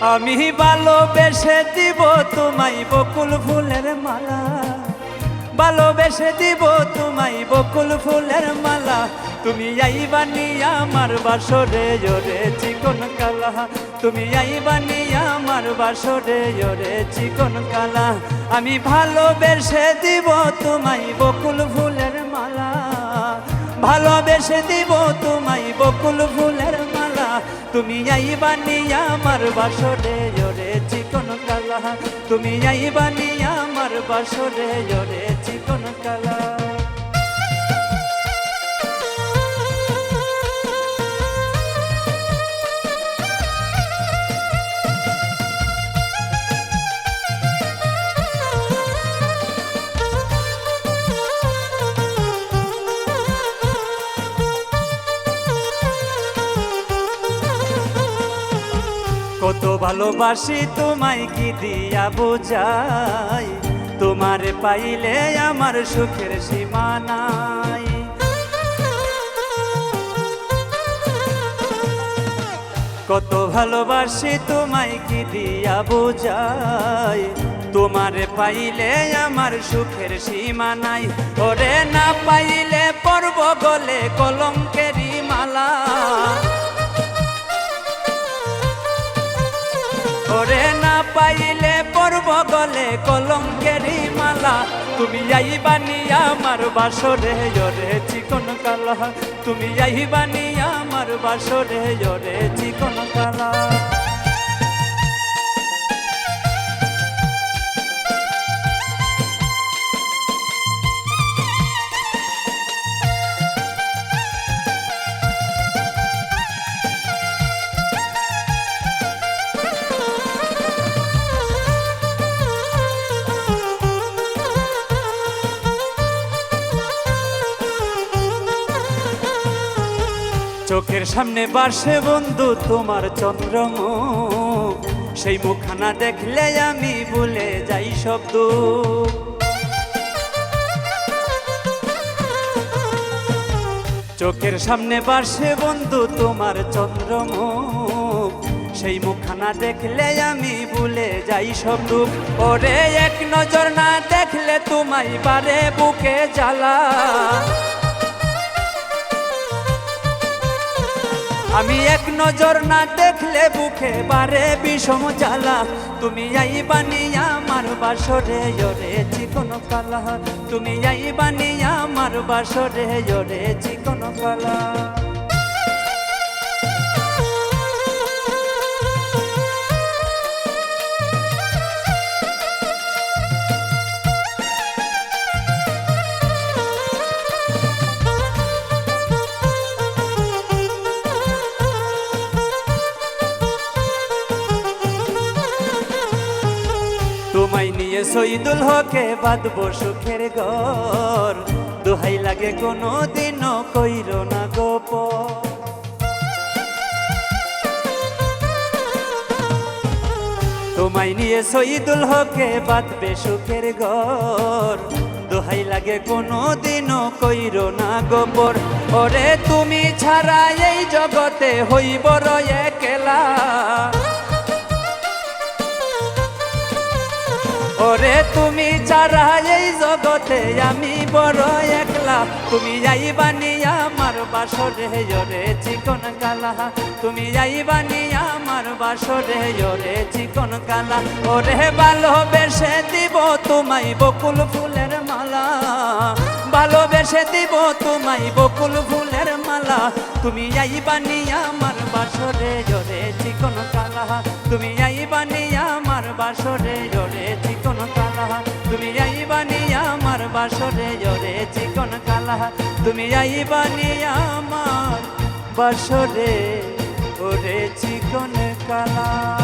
আমি ভালোবেসে দিব তোমায় বকুল ফুলের মালা। ভালোবেসে দিব তোমায় বকুল ফুলের মালা। তুমি আইবানি আমার বাসরে জোরে চিকন কালা। তুমি আইবানি আমার বাসরে জোরে চিকন কালা। আমি ভালোবেসে দিব তোমায় বকুল ফুলের মালা। ভালোবেসে দিব তোমায় বকুল ফুলের মালা তুমি আইবানি আমার বাসরে জোরে চিকন কালা। তুমি আইবানি আমার বাসরে জোরে চিকন কালা। কত ভালোবাসি তোমায় কি দিয়া বোঝাই? তোমার পাইলে আমার সুখের সীমানাই কত ভালোবাসি তোমায় কি দিয়া বোঝাই? তোমার পাইলে আমার সুখের সীমা নাই। ওরে না পাইলে পর্ব গলে কলঙ্কেরি মালা। ওরে না পাইলে পর্ব গলে কলঙ্কেরি মালা। তুমি আইবানি আমার বাসরে জরে চিকন কালা। তুমি আইবানি আমার বাসরে জরে চিকন কালা। চোখের সামনে বাসে বন্ধু তোমার চন্দ্রমুখ। সেই মুখানা দেখলে আমি ভুলে যাই শব্দ চোখের সামনে বাসে বন্ধু তোমার চন্দ্রমুখ। সেই মুখানা দেখলে আমি ভুলে যাই সব দুঃখ। ওরে, এক নজর না দেখলে তোমায় বারে বুকে জ্বালা। আমি এক নজর না দেখলে বুকে বারে বিষম জ্বালা। তুমি আই বানিয়া আমার বাসরে জরে চিকন কালা। তুমি আই বানিয়া আমার বাসরে জরে চিকন কালা। শহীদুল হকে বাঁধবো সুখের ঘর। দোহাই লাগে কোনো দিনও কইর না গোপ। তোমায় নিয়ে শহীদুল হকে বাঁধবে সুখের ঘর। দোহাই লাগে কোনো দিনও কইর না গোপর। ওরে তুমি ছাড়া এই জগতে হইব রয়ে কেলা। ওরে তুমি চারা এই জগতে আমি বড় একলা। তুমি যাইবানি আমার বাসরে জরে চিকন কালা। তুমি যাইবানি আমার বাসরে জরে চিকন কালা। ওরে ভালোবেসে দিব তোমায় বকুল ফুলের মালা। ভালোবেসে দিব তোমায় বকুল ফুলের মালা। তুমি যাইবানি আমার বাসরে জরে চিকন কালা। তুমি যাইবানি আমার বাসরে বাসরে জরে চিকন কালা তুমি আইবানি আমার বাসরে ওরে চিকন কালা।